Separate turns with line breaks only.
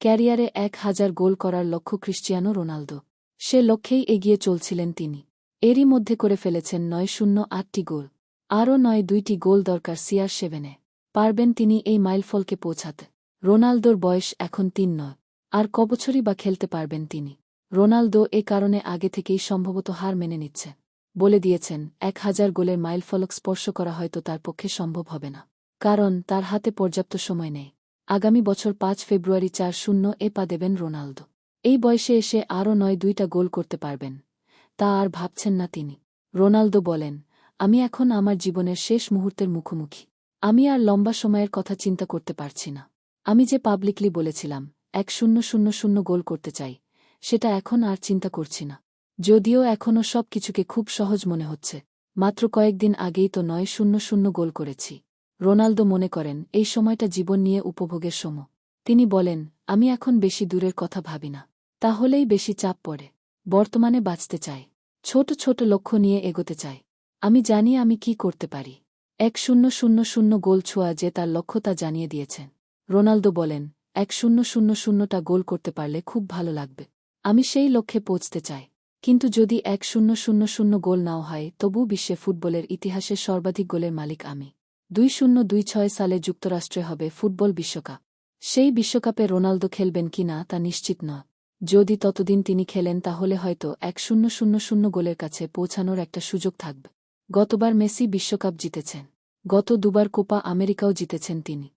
ক্যারিয়ারে এক হাজার গোল করার লক্ষ্য ক্রিশ্চিয়ানো রোনালদো। সে লক্ষ্যেই এগিয়ে চলছিলেন তিনি। এরই মধ্যে করে ফেলেছেন নয় শূন্য আটটি গোল। আরও নয় দুইটি গোল দরকার সিআর সেভেনে। পারবেন তিনি এই মাইলফলকে পৌঁছাতে। রোনালদোর বয়স এখন তিন নয়। আর কবছরই বা খেলতে পারবেন তিনি। রোনালদো এ কারণে আগে থেকেই সম্ভবত হার মেনে নিচ্ছে। বলে দিয়েছেন, এক হাজার গোলের মাইলফলক স্পর্শ করা হয়তো তার পক্ষে সম্ভব হবে না। কারণ তার হাতে পর্যাপ্ত সময় নেই। আগামী বছর পাঁচ ফেব্রুয়ারি চার শূন্য এ পা দেবেন রোনালদো। এই বয়সে এসে আরও নয় দুইটা গোল করতে পারবেন। তা আর ভাবছেন না তিনি। রোনালদো বলেন, আমি এখন আমার জীবনের শেষ মুহূর্তের মুখোমুখি। আমি আর লম্বা সময়ের কথা চিন্তা করতে পারছি না। আমি যে পাবলিকলি বলেছিলাম, এক শূন্য শূন্য শূন্য গোল করতে চাই, সেটা এখন আর চিন্তা করছি না। যদিও এখনও সব কিছুকে খুব সহজ মনে হচ্ছে। মাত্র কয়েকদিন আগেই তো নয় শূন্য শূন্য গোল করেছি। রোনালদো মনে করেন, এই সময়টা জীবন নিয়ে উপভোগের সম তিনি বলেন, আমি এখন বেশি দূরের কথা ভাবি না। তাহলেই বেশি চাপ পড়ে। বর্তমানে বাঁচতে চাই। ছোট ছোট লক্ষ্য নিয়ে এগোতে চাই। আমি জানি আমি কি করতে পারি। এক শূন্য শূন্য শূন্য গোল ছোঁয়া যে তার লক্ষ্য তা জানিয়ে দিয়েছেন। রোনালদো বলেন, এক শূন্য শূন্য শূন্যটা গোল করতে পারলে খুব ভালো লাগবে। আমি সেই লক্ষ্যে পৌঁছতে চাই। কিন্তু যদি এক শূন্য শূন্য শূন্য গোল নাও হয় তবু বিশ্বে ফুটবলের ইতিহাসে সর্বাধিক গোলের মালিক আমি। দুই শূন্য দুই ছয় সালে যুক্তরাষ্ট্রে হবে ফুটবল বিশ্বকাপ। সেই বিশ্বকাপে রোনালদো খেলবেন কি না তা নিশ্চিত নয়। যদি ততদিন তিনি খেলেন, তাহলে হয়তো এক শূন্য শূন্য শূন্য গোলের কাছে পৌঁছানোর একটা সুযোগ থাকবে। গতবার মেসি বিশ্বকাপ জিতেছেন। গত দুবার কোপা আমেরিকাও জিতেছেন তিনি।